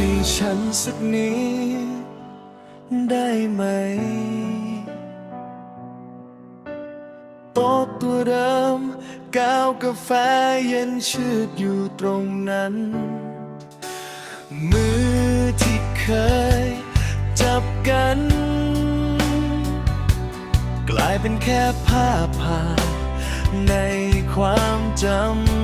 ให้ฉันสักนิดได้ไหม โต๊ะตัวเดิมกาวกาแฟเย็นชืดอยู่ตรงนั้น มือที่เคยจับกัน กลายเป็นแค่ภาพผ่านในความจำ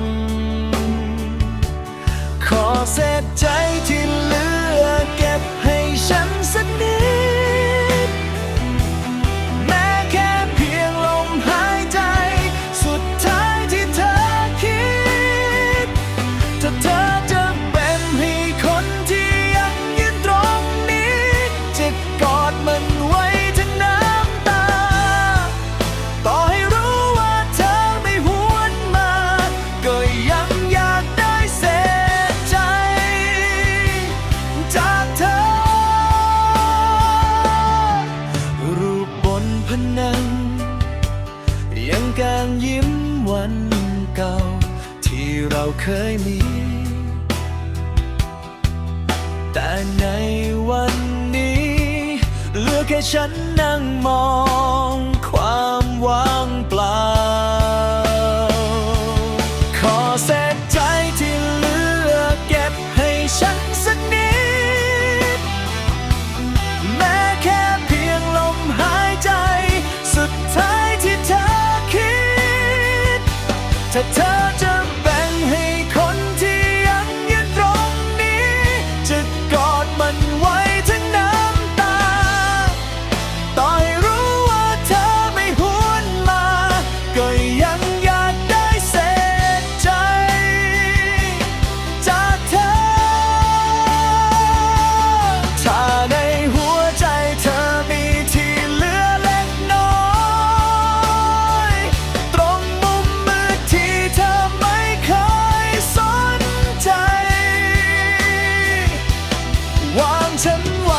วันเก่า ที่เราเคยมี แต่ในวันนี้เหลือแค่ฉันนั่งมอง ความว่างเปล่า to touch. 什么